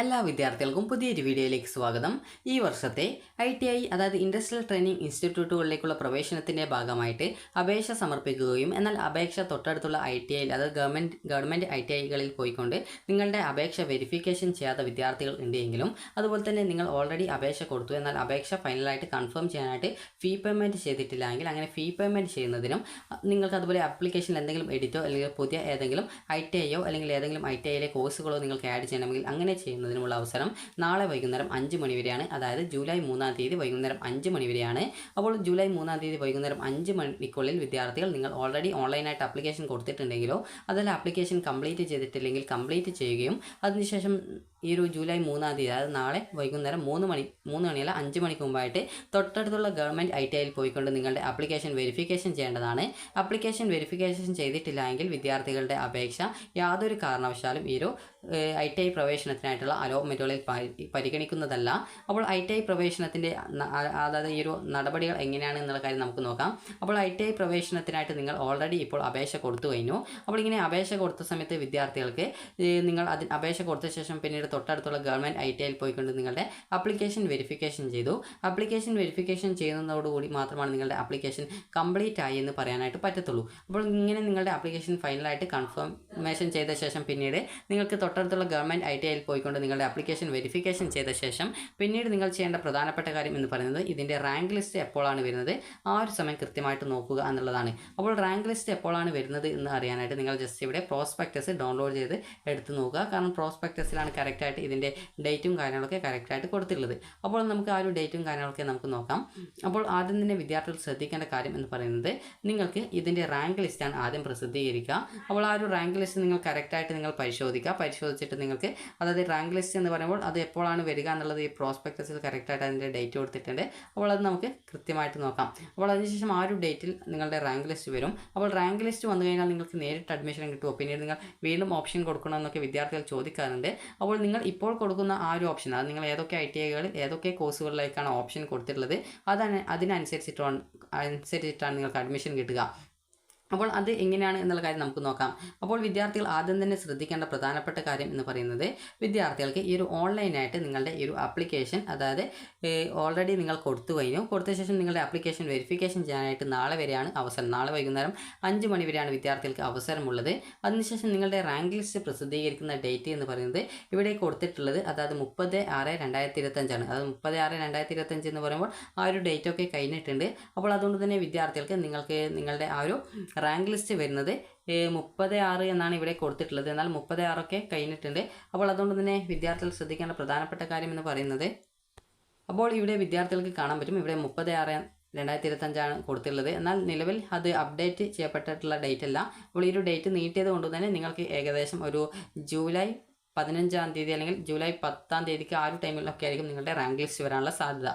എല്ലാ വിദ്യാർത്ഥികൾക്കും പുതിയൊരു വീഡിയോയിലേക്ക് സ്വാഗതം. ഈ വർഷത്തെ ഐ ടി ഐ അതായത് ഇൻഡസ്ട്രിയൽ ട്രെയിനിങ് ഇൻസ്റ്റിറ്റ്യൂട്ടുകളിലേക്കുള്ള പ്രവേശനത്തിന്റെ ഭാഗമായിട്ട് അപേക്ഷ സമർപ്പിക്കുകയും എന്നാൽ അപേക്ഷ തൊട്ടടുത്തുള്ള ഐ ടി ഐയിൽ അതായത് ഗവൺമെന്റ് ഗവൺമെന്റ് ഐ ടി ഐകളിൽ പോയിക്കൊണ്ട് നിങ്ങളുടെ അപേക്ഷ വെരിഫിക്കേഷൻ ചെയ്യാത്ത വിദ്യാർത്ഥികൾ ഉണ്ടെങ്കിലും അതുപോലെ തന്നെ നിങ്ങൾ ഓൾറെഡി അപേക്ഷ കൊടുത്തു എന്നാൽ അപേക്ഷ ഫൈനലായിട്ട് കൺഫേം ചെയ്യാനായിട്ട് ഫീ പേയ്മെന്റ് ചെയ്തിട്ടില്ല എങ്കിൽ അങ്ങനെ ഫീ പേയ്മെന്റ് ചെയ്യുന്നതിനും നിങ്ങൾക്ക് അതുപോലെ അപ്ലിക്കേഷനിൽ എന്തെങ്കിലും എഡിറ്റോ അല്ലെങ്കിൽ പുതിയ ഏതെങ്കിലും ഐ ടി ഐയോ അല്ലെങ്കിൽ ഏതെങ്കിലും ഐ ടി ഐയിലെ കോഴ്സുകളോ നിങ്ങൾക്ക് ആഡ് ചെയ്യണമെങ്കിൽ അങ്ങനെ ചെയ്യുന്നതിനുമുള്ള അവസരം നാളെ വൈകുന്നേരം അഞ്ച് മണി വരെയാണ്. അതായത് ജൂലൈ മൂന്നാം തീയതി വൈകുന്നേരം അഞ്ച് മണി വരെയാണ്. അപ്പോൾ ജൂലൈ മൂന്നാം തീയതി വൈകുന്നേരം അഞ്ച് മണിക്കുള്ളിൽ വിദ്യാർത്ഥികൾ നിങ്ങൾ ഓൾറെഡി ഓൺലൈനായിട്ട് അപ്ലിക്കേഷൻ കൊടുത്തിട്ടുണ്ടെങ്കിലോ അതല്ല ആപ്ലിക്കേഷൻ കംപ്ലീറ്റ് ചെയ്തിട്ടില്ലെങ്കിൽ കംപ്ലീറ്റ് ചെയ്യുകയും അതിനുശേഷം ഈ ഒരു ജൂലൈ മൂന്നാം തീയതി അതായത് നാളെ വൈകുന്നേരം മൂന്ന് മണി മൂന്ന് മണിയല്ല അഞ്ച് മണിക്ക് മുമ്പായിട്ട് തൊട്ടടുത്തുള്ള ഗവൺമെന്റ് ഐ ടി ഐയിൽ പോയിക്കൊണ്ട് നിങ്ങളുടെ അപ്ലിക്കേഷൻ വെരിഫിക്കേഷൻ ചെയ്യേണ്ടതാണ്. അപ്ലിക്കേഷൻ വെരിഫിക്കേഷൻ ചെയ്തിട്ടില്ല എങ്കിൽ വിദ്യാർത്ഥികളുടെ അപേക്ഷ യാതൊരു കാരണവശാലും ഈ ഒരു ഐ ടി ഐ പ്രവേശനത്തിനായിട്ടുള്ള അലോട്ട്മെന്റുകളിൽ പരിഗണിക്കുന്നതല്ല. അപ്പോൾ ഐ ടി ഐ പ്രവേശനത്തിന്റെ അതായത് ഈ ഒരു നടപടികൾ എങ്ങനെയാണ് എന്നുള്ള കാര്യം നമുക്ക് നോക്കാം. അപ്പോൾ ഐ ടി ഐ പ്രവേശനത്തിനായിട്ട് നിങ്ങൾ ഓൾറെഡി ഇപ്പോൾ അപേക്ഷ കൊടുത്തു കഴിഞ്ഞു. അപ്പോൾ ഇങ്ങനെ അപേക്ഷ കൊടുത്ത സമയത്ത് വിദ്യാർത്ഥികൾക്ക് നിങ്ങൾ അതിന് അപേക്ഷ കൊടുത്ത ശേഷം പിന്നീട് തൊട്ടടുത്തുള്ള ഗവൺമെന്റ് ഐ ടി ഐയിൽ പോയിക്കൊണ്ട് നിങ്ങളുടെ അപ്ലിക്കേഷൻ വെരിഫിക്കേഷൻ ചെയ്തു. അപ്ലിക്കേഷൻ വെരിഫിക്കേഷൻ ചെയ്യുന്നതോടുകൂടി മാത്രമാണ് നിങ്ങളുടെ അപ്ലിക്കേഷൻ കംപ്ലീറ്റ് ആയി എന്ന് പറയാനായിട്ട് പറ്റത്തുള്ളൂ. അപ്പോൾ ഇങ്ങനെ നിങ്ങളുടെ അപ്ലിക്കേഷൻ ഫൈനലായിട്ട് കൺഫർമേഷൻ ചെയ്ത ശേഷം പിന്നീട് നിങ്ങൾക്ക് തൊട്ടടുത്തുള്ള ഗവൺമെന്റ് ഐ ടി ഐയിൽ പോയിക്കൊണ്ട് നിങ്ങളുടെ അപ്ലിക്കേഷൻ വെരിഫിക്കേഷൻ ചെയ്ത ശേഷം പിന്നീട് നിങ്ങൾ ചെയ്യേണ്ട പ്രധാനപ്പെട്ട കാര്യം എന്ന് പറയുന്നത് ഇതിന്റെ റാങ്ക് ലിസ്റ്റ് എപ്പോഴാണ് വരുന്നത്? ആ ഒരു സമയം കൃത്യമായിട്ട് നോക്കുക എന്നുള്ളതാണ്. അപ്പോൾ റാങ്ക് ലിസ്റ്റ് എപ്പോഴാണ് വരുന്നത് എന്ന് അറിയാനായിട്ട് നിങ്ങൾ ജസ്റ്റ് ഇവിടെ പ്രോസ്പെക്ടസ് ഡൗൺലോഡ് ചെയ്ത് എടുത്ത് നോക്കുക. കാരണം പ്രോസ്പെക്ടസിലാണ് കറക്റ്റായിട്ട് ഇതിന്റെ ഡേറ്റും കാര്യങ്ങളൊക്കെ കറക്റ്റായിട്ട് കൊടുത്തിട്ടുള്ളത്. അപ്പോൾ നമുക്ക് ആ ഒരു ഡേറ്റും കാര്യങ്ങളൊക്കെ നമുക്ക് നോക്കാം. അപ്പോൾ ആദ്യം തന്നെ വിദ്യാർത്ഥികൾ ശ്രദ്ധിക്കേണ്ട കാര്യം എന്ന് പറയുന്നത് നിങ്ങൾക്ക് ഇതിന്റെ റാങ്ക് ലിസ്റ്റാണ് ആദ്യം പ്രസിദ്ധീകരിക്കുക. അപ്പോൾ ആ ഒരു റാങ്ക് ലിസ്റ്റ് നിങ്ങൾ കറക്റ്റായിട്ട് നിങ്ങൾ പരിശോധിക്കുക. പരിശോധിച്ചിട്ട് നിങ്ങൾക്ക് അതായത് റാങ്ക് ലിസ്റ്റ് എന്ന് പറയുമ്പോൾ അത് എപ്പോഴാണ് വരിക എന്നുള്ളത് ഈ പ്രോസ്പെക്ടസിൽ കറക്റ്റായിട്ട് അതിന്റെ ഡേറ്റ് കൊടുത്തിട്ടുണ്ട്. അപ്പോൾ അത് നമുക്ക് കൃത്യമായിട്ട് നോക്കാം. അപ്പോൾ അതിനുശേഷം ആ ഒരു ഡേറ്റിൽ നിങ്ങളുടെ റാങ്ക് ലിസ്റ്റ് വരും. അപ്പോൾ റാങ്ക് ലിസ്റ്റ് വന്നു കഴിഞ്ഞാൽ നിങ്ങൾക്ക് നേരിട്ട് അഡ്മിഷൻ കിട്ടുമോ പിന്നീട് നിങ്ങൾ വീണ്ടും ഓപ്ഷൻ കൊടുക്കണമെന്നൊക്കെ വിദ്യാർത്ഥികൾ ചോദിക്കാറുണ്ട്. അപ്പോൾ നിങ്ങൾ ഇപ്പോൾ കൊടുക്കുന്ന ആ ഒരു ഓപ്ഷൻ അത് നിങ്ങൾ ഏതൊക്കെ ഐ ടി ഐകളിൽ ഏതൊക്കെ കോഴ്സുകളിലേക്കാണ് ഓപ്ഷൻ കൊടുത്തിട്ടുള്ളത് അതാണ് അതിനനുസരിച്ചിട്ടാണ് അനുസരിച്ചിട്ടാണ് നിങ്ങൾക്ക് അഡ്മിഷൻ കിട്ടുക. അപ്പോൾ അത് എങ്ങനെയാണ് എന്നുള്ള കാര്യം നമുക്ക് നോക്കാം. അപ്പോൾ വിദ്യാർത്ഥികൾ ആദ്യം തന്നെ ശ്രദ്ധിക്കേണ്ട പ്രധാനപ്പെട്ട കാര്യം എന്ന് പറയുന്നത് വിദ്യാർത്ഥികൾക്ക് ഈ ഒരു ഓൺലൈനായിട്ട് നിങ്ങളുടെ ഈ ഒരു ആപ്ലിക്കേഷൻ അതായത് ഓൾറെഡി നിങ്ങൾ കൊടുത്തു കഴിഞ്ഞു. കൊടുത്ത ശേഷം നിങ്ങളുടെ ആപ്ലിക്കേഷൻ വെരിഫിക്കേഷൻ ചെയ്യാനായിട്ട് നാളെ വരെയാണ് അവസരം. നാളെ വൈകുന്നേരം അഞ്ച് മണി വരെയാണ് വിദ്യാർത്ഥികൾക്ക് അവസരമുള്ളത്. അതിനുശേഷം നിങ്ങളുടെ റാങ്ക് ലിസ്റ്റ് പ്രസിദ്ധീകരിക്കുന്ന ഡേറ്റ് എന്ന് പറയുന്നത് ഇവിടെ കൊടുത്തിട്ടുള്ളത് അതായത് മുപ്പത് ആറ് രണ്ടായിരത്തി ഇരുപത്തഞ്ചാണ് അതായത് മുപ്പത് ആറ് രണ്ടായിരത്തി ഇരുപത്തഞ്ച് എന്ന് പറയുമ്പോൾ ആ ഒരു ഡേറ്റൊക്കെ കഴിഞ്ഞിട്ടുണ്ട്. അപ്പോൾ അതുകൊണ്ട് തന്നെ വിദ്യാർത്ഥികൾക്ക് നിങ്ങൾക്ക് നിങ്ങളുടെ ആ ഒരു റാങ്ക് ലിസ്റ്റ് വരുന്നത് മുപ്പത് ആറ് എന്നാണ് ഇവിടെ കൊടുത്തിട്ടുള്ളത്. എന്നാൽ മുപ്പത് ആറൊക്കെ കഴിഞ്ഞിട്ടുണ്ട്. അപ്പോൾ അതുകൊണ്ട് തന്നെ വിദ്യാർത്ഥികൾ ശ്രദ്ധിക്കേണ്ട പ്രധാനപ്പെട്ട കാര്യം എന്ന് പറയുന്നത് അപ്പോൾ ഇവിടെ വിദ്യാർത്ഥികൾക്ക് കാണാൻ പറ്റും. ഇവിടെ മുപ്പത് ആറ് രണ്ടായിരത്തി ഇരുപത്തഞ്ചാണ് കൊടുത്തിട്ടുള്ളത്. എന്നാൽ നിലവിൽ അത് അപ്ഡേറ്റ് ചെയ്യപ്പെട്ടിട്ടുള്ള ഡേറ്റ് അല്ല അപ്പോൾ ഈ ഒരു ഡേറ്റ് നീട്ടിയത് കൊണ്ട് തന്നെ നിങ്ങൾക്ക് ഏകദേശം ഒരു ജൂലൈ പതിനഞ്ചാം തീയതി അല്ലെങ്കിൽ ജൂലൈ പത്താം തീയതിക്ക് ആ ഒരു ടൈമിലൊക്കെ ആയിരിക്കും നിങ്ങളുടെ റാങ്ക് ലിസ്റ്റ് വരാനുള്ള സാധ്യത.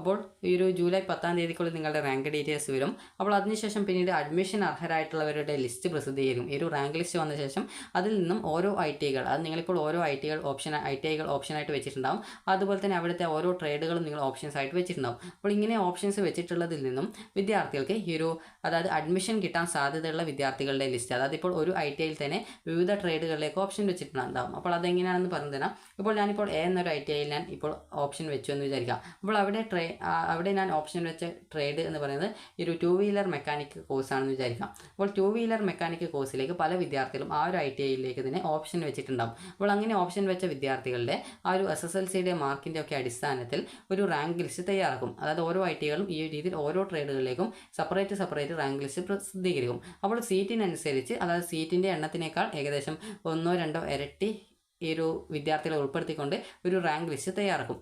അപ്പോൾ ഈ ഒരു ജൂലൈ പത്താം തീയതിക്കുള്ളിൽ നിങ്ങളുടെ റാങ്ക് ഡീറ്റെയിൽസ് വരും. അപ്പോൾ അതിനുശേഷം പിന്നീട് അഡ്മിഷൻ അർഹരായിട്ടുള്ളവരുടെ ലിസ്റ്റ് പ്രസിദ്ധീകരിക്കും. ഈ ഒരു റാങ്ക് ലിസ്റ്റ് വന്ന ശേഷം അതിൽ നിന്നും ഓരോ ഐ ടികൾ അത് നിങ്ങളിപ്പോൾ ഓരോ ഐ ടികൾ ഓപ്ഷൻ ഐ ടി ഐകൾ ഓപ്ഷനായിട്ട് വെച്ചിട്ടുണ്ടാവും. അതുപോലെ തന്നെ അവിടുത്തെ ഓരോ ട്രേഡുകളും നിങ്ങൾ ഓപ്ഷൻസ് ആയിട്ട് വെച്ചിട്ടുണ്ടാവും. അപ്പോൾ ഇങ്ങനെ ഓപ്ഷൻസ് വെച്ചിട്ടുള്ളതിൽ നിന്നും വിദ്യാർത്ഥികൾക്ക് ഈ ഒരു അതായത് അഡ്മിഷൻ കിട്ടാൻ സാധ്യതയുള്ള വിദ്യാർത്ഥികളുടെ ലിസ്റ്റ് അതായത് ഇപ്പോൾ ഒരു ഐ ടി ഐയിൽ തന്നെ വിവിധ ട്രേഡുകളിലേക്ക് ഓപ്ഷൻ വെച്ചിട്ടുണ്ടാവും. അപ്പോൾ അതെങ്ങനെയാണെന്ന് പറഞ്ഞു തരാം ഇപ്പോൾ ഞാനിപ്പോൾ എ എന്നൊരു ഐ ടി ഐയിൽ ഞാൻ ഇപ്പോൾ ഓപ്ഷൻ വെച്ചു എന്ന് വിചാരിക്കാം. അപ്പോൾ അവിടെ ട്രേ ആ, അവിടെ ഞാൻ ഓപ്ഷൻ വെച്ച ട്രേഡ് എന്ന് പറയുന്നത് ഈ ഒരു ടു വീലർ മെക്കാനിക് കോഴ്സാണെന്ന് വിചാരിക്കാം. അപ്പോൾ ടു വീലർ മെക്കാനിക് കോഴ്സിലേക്ക് പല വിദ്യാർത്ഥികളും ആ ഒരു ഐ ടി ഐയിലേക്ക് തന്നെ ഓപ്ഷൻ വെച്ചിട്ടുണ്ടാകും അപ്പോൾ അങ്ങനെ ഓപ്ഷൻ വെച്ച വിദ്യാർത്ഥികളുടെ ആ ഒരു എസ് എസ് എൽ സിയുടെ മാർക്കിന്റെ ഒക്കെ അടിസ്ഥാനത്തിൽ ഒരു റാങ്ക് ലിസ്റ്റ് തയ്യാറാക്കും. അതായത് ഓരോ ഐ ടികളും ഈ രീതിയിൽ ഓരോ ട്രേഡുകളിലേക്കും സെപ്പറേറ്റ് സെപ്പറേറ്റ് റാങ്ക് ലിസ്റ്റ് പ്രസിദ്ധീകരിക്കും. അപ്പോൾ സീറ്റിനനുസരിച്ച് അതായത് സീറ്റിന്റെ എണ്ണത്തിനേക്കാൾ ഏകദേശം ഒന്നോ രണ്ടോ ഇരട്ടി ഈ ഒരു വിദ്യാർത്ഥികളെ ഉൾപ്പെടുത്തിക്കൊണ്ട് ഒരു റാങ്ക് ലിസ്റ്റ് തയ്യാറാക്കും.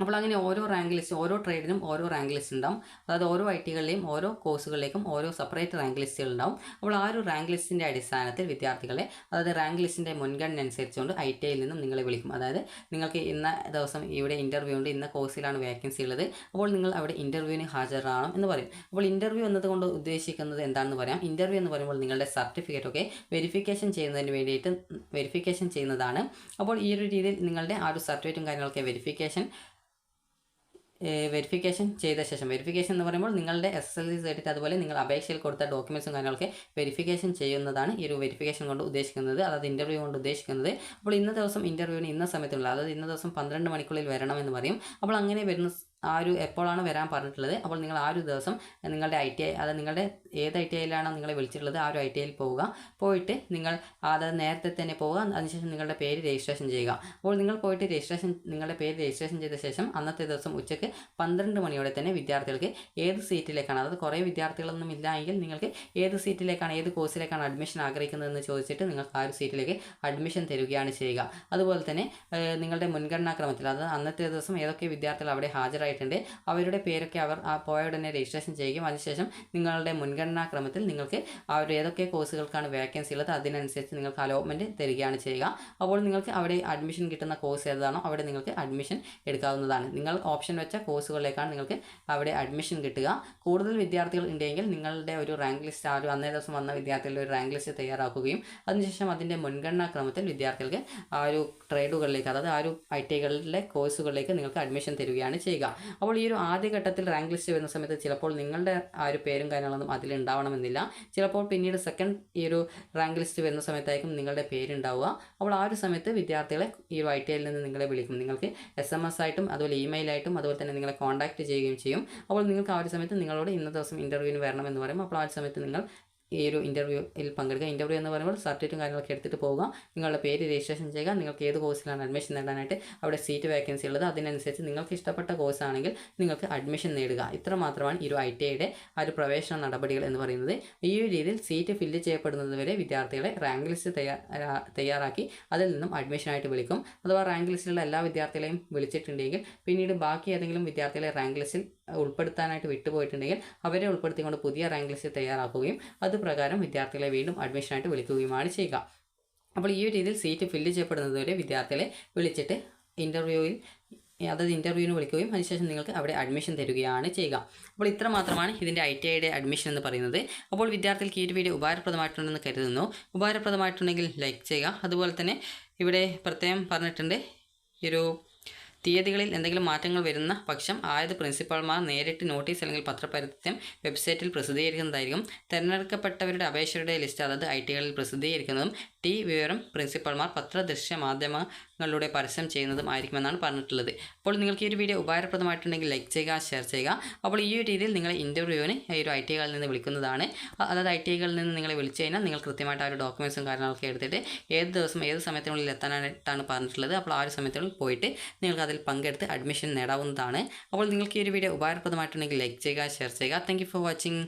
അപ്പോൾ അങ്ങനെ ഓരോ റാങ്ക് ലിസ്റ്റ് ഓരോ ട്രേഡിനും ഓരോ റാങ്ക് ലിസ്റ്റ് ഉണ്ടാവും. അതായത് ഓരോ ഐ ടികളിലെയും ഓരോ കോഴ്സുകളിലേക്കും ഓരോ സെപ്പറേറ്റ് റാങ്ക് ലിസ്റ്റുകൾ ഉണ്ടാവും. അപ്പോൾ ആ ഒരു റാങ്ക് ലിസ്റ്റിന്റെ അടിസ്ഥാനത്തിൽ വിദ്യാർത്ഥികളെ അതായത് റാങ്ക് ലിസ്റ്റിന്റെ മുൻഗണന അനുസരിച്ചുകൊണ്ട് ഐ ടി ഐയിൽ നിന്നും നിങ്ങളെ വിളിക്കും. അതായത് നിങ്ങൾക്ക് ഇന്ന ദിവസം ഇവിടെ ഇന്റർവ്യൂ ഉണ്ട് ഇന്ന കോഴ്സിലാണ് വേക്കൻസി ഉള്ളത്. അപ്പോൾ നിങ്ങൾ അവിടെ ഇന്റർവ്യൂവിന് ഹാജരാകണം എന്ന് പറയും. അപ്പോൾ ഇന്റർവ്യൂ എന്നതുകൊണ്ട് ഉദ്ദേശിക്കുന്നത് എന്താണെന്ന് പറയാം. ഇന്റർവ്യൂ എന്ന് പറയുമ്പോൾ നിങ്ങളുടെ സർട്ടിഫിക്കറ്റ് ഒക്കെ വെരിഫിക്കേഷൻ ചെയ്യുന്നതിന് വേണ്ടിയിട്ട് വെരിഫിക്കേഷൻ ചെയ്യുന്നതാണ്. അപ്പോൾ ഈ ഒരു രീതിയിൽ നിങ്ങളുടെ ആ ഒരു സർട്ടിഫിക്കറ്റും കാര്യങ്ങളൊക്കെ വെരിഫിക്കേഷൻ വെരിഫിക്കേഷൻ ചെയ്ത ശേഷം വെരിഫിക്കേഷൻ എന്ന് പറയുമ്പോൾ നിങ്ങളുടെ S S L C certificate അതുപോലെ നിങ്ങൾ അപേക്ഷയിൽ കൊടുത്ത ഡോക്യുമെൻസും കാര്യങ്ങളൊക്കെ വെരിഫിക്കേഷൻ ചെയ്യുന്നതാണ് ഈ ഒരു വെരിഫിക്കേഷൻ കൊണ്ട് ഉദ്ദേശിക്കുന്നത്. അതായത് ഇന്റർവ്യൂ കൊണ്ട് ഉദ്ദേശിക്കുന്നത്. അപ്പോൾ ഇന്ന ദിവസം ഇന്റർവ്യൂവിന് ഇന്ന സമയത്തുള്ള അതായത് ഇന്ന ദിവസം പന്ത്രണ്ട് മണിക്കുള്ളിൽ വരണമെന്ന് പറയും. അപ്പോൾ അങ്ങനെ വരുന്ന ആ ഒരു എപ്പോഴാണ് വരാൻ പറഞ്ഞിട്ടുള്ളത്? അപ്പോൾ നിങ്ങൾ ആ ഒരു ദിവസം നിങ്ങളുടെ ഐ ടി ഐ അതായത് നിങ്ങളുടെ ഏത് ഐ ടി ഐയിലാണോ നിങ്ങളെ വിളിച്ചിട്ടുള്ളത്? ആ ഒരു ഐ ടി ഐയിൽ പോവുക. പോയിട്ട് നിങ്ങൾ അതായത് നേരത്തെ തന്നെ പോവുക. അതിനുശേഷം നിങ്ങളുടെ പേര് രജിസ്ട്രേഷൻ ചെയ്യുക. അപ്പോൾ നിങ്ങൾ പോയിട്ട് രജിസ്ട്രേഷൻ നിങ്ങളുടെ പേര് രജിസ്ട്രേഷൻ ചെയ്ത ശേഷം അന്നത്തെ ദിവസം ഉച്ചയ്ക്ക് പന്ത്രണ്ട് മണിയോടെ തന്നെ വിദ്യാർത്ഥികൾക്ക് ഏത് സീറ്റിലേക്കാണ്? അതായത് കുറേ വിദ്യാർത്ഥികളൊന്നും ഇല്ല എങ്കിൽ നിങ്ങൾക്ക് ഏത് സീറ്റിലേക്കാണ് ഏത് കോഴ്സിലേക്കാണ് അഡ്മിഷൻ ആഗ്രഹിക്കുന്നതെന്ന് ചോദിച്ചിട്ട് നിങ്ങൾക്ക് ആ ഒരു സീറ്റിലേക്ക് അഡ്മിഷൻ തരികയാണ് ചെയ്യുക. അതുപോലെ തന്നെ നിങ്ങളുടെ മുൻഗണനാക്രമത്തിൽ അതായത് അന്നത്തെ ദിവസം ഏതൊക്കെ വിദ്യാർത്ഥികൾ അവിടെ ഹാജരായിട്ടുണ്ട് അവരുടെ പേരൊക്കെ അവർ ആ പോയ ഉടനെ രജിസ്ട്രേഷൻ ചെയ്യുകയും അതിനുശേഷം നിങ്ങളുടെ മുൻഗണനാക്രമത്തിൽ നിങ്ങൾക്ക് അവർ ഏതൊക്കെ കോഴ്സുകൾക്കാണ് വേക്കൻസി ഉള്ളത് അതിനനുസരിച്ച് നിങ്ങൾക്ക് അലോട്ട്മെന്റ് തരികയാണ് ചെയ്യുക. അപ്പോൾ നിങ്ങൾക്ക് അവിടെ അഡ്മിഷൻ കിട്ടുന്ന കോഴ്സ് ഏതാണോ അവിടെ നിങ്ങൾക്ക് അഡ്മിഷൻ എടുക്കാവുന്നതാണ്. നിങ്ങൾ ഓപ്ഷൻ വെച്ച കോഴ്സുകളിലേക്കാണ് നിങ്ങൾക്ക് അവിടെ അഡ്മിഷൻ കിട്ടുക. കൂടുതൽ വിദ്യാർത്ഥികൾ ഉണ്ടെങ്കിൽ നിങ്ങളുടെ ഒരു റാങ്ക് ലിസ്റ്റ് ആ ഒരു അന്നേ ദിവസം വന്ന വിദ്യാർത്ഥികളുടെ ഒരു റാങ്ക് ലിസ്റ്റ് തയ്യാറാക്കുകയും അതിനുശേഷം അതിന്റെ മുൻഗണനാക്രമത്തിൽ വിദ്യാർത്ഥികൾക്ക് ആ ഒരു ട്രേഡുകളിലേക്ക് അതായത് ആ ഒരു ഐ ടികളിലെ കോഴ്സുകളിലേക്ക് നിങ്ങൾക്ക് അഡ്മിഷൻ തരികയാണ് ചെയ്യുക. അപ്പോൾ ഈ ഒരു ആദ്യഘട്ടത്തിൽ റാങ്ക് ലിസ്റ്റ് വരുന്ന സമയത്ത് ചിലപ്പോൾ നിങ്ങളുടെ ആ ഒരു പേരും കാര്യങ്ങളൊന്നും അതിൽ ഉണ്ടാവണമെന്നില്ല. ചിലപ്പോൾ പിന്നീട് സെക്കൻഡ് ഈ ഒരു റാങ്ക് ലിസ്റ്റ് വരുന്ന സമയത്തായിരിക്കും നിങ്ങളുടെ പേരുണ്ടാവുക അപ്പോൾ ആ ഒരു സമയത്ത് വിദ്യാർത്ഥികളെ ഈ ഒരു ഐ ടി ഐയിൽ നിന്ന് നിങ്ങളെ വിളിക്കും. നിങ്ങൾക്ക് എസ് എം എസ് ആയിട്ടും അതുപോലെ ഇമെയിൽ ആയിട്ടും അതുപോലെ തന്നെ നിങ്ങളെ കോൺടാക്ട് ചെയ്യുകയും ചെയ്യും. അപ്പോൾ നിങ്ങൾക്ക് ആ ഒരു സമയത്ത് നിങ്ങളോട് ഇന്ന ദിവസം ഇന്റർവ്യൂവിന് വരണമെന്ന് പറയും. അപ്പോൾ ആ ഒരു സമയത്ത് നിങ്ങൾ ഈ ഒരു ഇന്റർവ്യൂയിൽ പങ്കെടുക്കുക. ഇന്റർവ്യൂ എന്ന് പറയുമ്പോൾ സർട്ടിഫിക്കറ്റും കാര്യങ്ങളൊക്കെ എടുത്തിട്ട് പോവുക. നിങ്ങളുടെ പേര് രജിസ്ട്രേഷൻ ചെയ്യുക. നിങ്ങൾക്ക് ഏത് കോഴ്സിലാണ് അഡ്മിഷൻ നേടാനായിട്ട് അവിടെ സീറ്റ് വേക്കൻസി ഉള്ളത്. അതിനനുസരിച്ച് നിങ്ങൾക്ക് ഇഷ്ടപ്പെട്ട കോഴ്സ് ആണെങ്കിൽ നിങ്ങൾക്ക് അഡ്മിഷൻ നേടുക. ഇത്ര മാത്രമാണ് ഈ ഒരു ഐ ടി ഐയുടെ ആ ഒരു പ്രവേശന നടപടികൾ എന്ന് പറയുന്നത്. ഈ ഒരു രീതിയിൽ സീറ്റ് ഫില്ല് ചെയ്യപ്പെടുന്നത് വരെ വിദ്യാർത്ഥികളെ റാങ്ക് ലിസ്റ്റ് തയ്യാ തയ്യാറാക്കി അതിൽ നിന്നും അഡ്മിഷനായിട്ട് വിളിക്കും. അഥവാ റാങ്ക് ലിസ്റ്റിലുള്ള എല്ലാ വിദ്യാർത്ഥികളെയും വിളിച്ചിട്ടുണ്ടെങ്കിൽ പിന്നീട് ബാക്കി ഏതെങ്കിലും വിദ്യാർത്ഥികളെ റാങ്ക് ലിസ്റ്റിൽ ഉൾപ്പെടുത്താനായിട്ട് വിട്ടുപോയിട്ടുണ്ടെങ്കിൽ അവരെ ഉൾപ്പെടുത്തിക്കൊണ്ട് പുതിയ റാങ്ക് ലിസ്റ്റ് തയ്യാറാക്കുകയും അതുപ്രകാരം വിദ്യാർത്ഥികളെ വീണ്ടും അഡ്മിഷനായിട്ട് വിളിക്കുകയുമാണ് ചെയ്യുക. അപ്പോൾ ഈ ഒരു രീതിയിൽ സീറ്റ് ഫില്ല് ചെയ്യപ്പെടുന്നതുവരെ വിദ്യാർത്ഥികളെ വിളിച്ചിട്ട് ഇന്റർവ്യൂവിൽ അതായത് ഇന്റർവ്യൂവിന് വിളിക്കുകയും അതിനുശേഷം നിങ്ങൾക്ക് അവിടെ അഡ്മിഷൻ തരികയാണ് ചെയ്യുക. അപ്പോൾ ഇത്ര മാത്രമാണ് ഇതിന്റെ ഐ ടി ഐയുടെ അഡ്മിഷൻ എന്ന് പറയുന്നത്. അപ്പോൾ വിദ്യാർത്ഥികൾക്ക് ഈ ഒരു വീഡിയോ ഉപകാരപ്രദമായിട്ടുണ്ടെന്ന് കരുതുന്നു. ഉപകാരപ്രദമായിട്ടുണ്ടെങ്കിൽ ലൈക്ക് ചെയ്യുക. അതുപോലെ തന്നെ ഇവിടെ പ്രത്യേകം പറഞ്ഞിട്ടുണ്ട് ഈ ഒരു തീയതികളിൽ എന്തെങ്കിലും മാറ്റങ്ങൾ വരുന്ന പക്ഷം ആയത് പ്രിൻസിപ്പാൾമാർ നേരിട്ട് നോട്ടീസ് അല്ലെങ്കിൽ പത്രപരസ്യം വെബ്സൈറ്റിൽ പ്രസിദ്ധീകരിക്കുന്നതായിരിക്കും. തിരഞ്ഞെടുക്കപ്പെട്ടവരുടെ അപേക്ഷയുടെ ലിസ്റ്റ് അതായത് ഐ ടികളിൽ പ്രസിദ്ധീകരിക്കുന്നതും ടി വിവരം പ്രിൻസിപ്പാൾമാർ പത്രദൃശ്യ മാധ്യമങ്ങളിലൂടെ പരസ്യം ചെയ്യുന്നതും ആയിരിക്കുമെന്നാണ് പറഞ്ഞിട്ടുള്ളത്. അപ്പോൾ നിങ്ങൾക്ക് ഈ ഒരു വീഡിയോ ഉപകാരപ്രദമായിട്ടുണ്ടെങ്കിൽ ലൈക്ക് ചെയ്യുക ഷെയർ ചെയ്യുക. അപ്പോൾ ഈ ഒരു രീതിയിൽ നിങ്ങളെ ഇന്റർവ്യൂവിന് ഈ ഒരു ഐ ടി ഐകളിൽ നിന്ന് വിളിക്കുന്നതാണ്. അതായത് ഐ ടി ഐകളിൽ നിന്ന് നിങ്ങളെ വിളിച്ചു കഴിഞ്ഞാൽ നിങ്ങൾ കൃത്യമായിട്ട് ആ ഒരു ഡോക്യുമെൻസും കാര്യങ്ങളൊക്കെ എടുത്തിട്ട് ഏത് ദിവസം ഏത് സമയത്തിനുള്ളിൽ എത്താനായിട്ടാണ് പറഞ്ഞിട്ടുള്ളത്. അപ്പോൾ ആ ഒരു സമയത്തിനുള്ളിൽ പോയിട്ട് നിങ്ങൾക്ക് അതിൽ പങ്കെടുത്ത് അഡ്മിഷൻ നേടാവുന്നതാണ്. അപ്പോൾ നിങ്ങൾക്ക് ഈ ഒരു വീഡിയോ ഉപകാരപ്രദമായിട്ടുണ്ടെങ്കിൽ ലൈക്ക് ചെയ്യുക ഷെയർ ചെയ്യുക. Thank for watching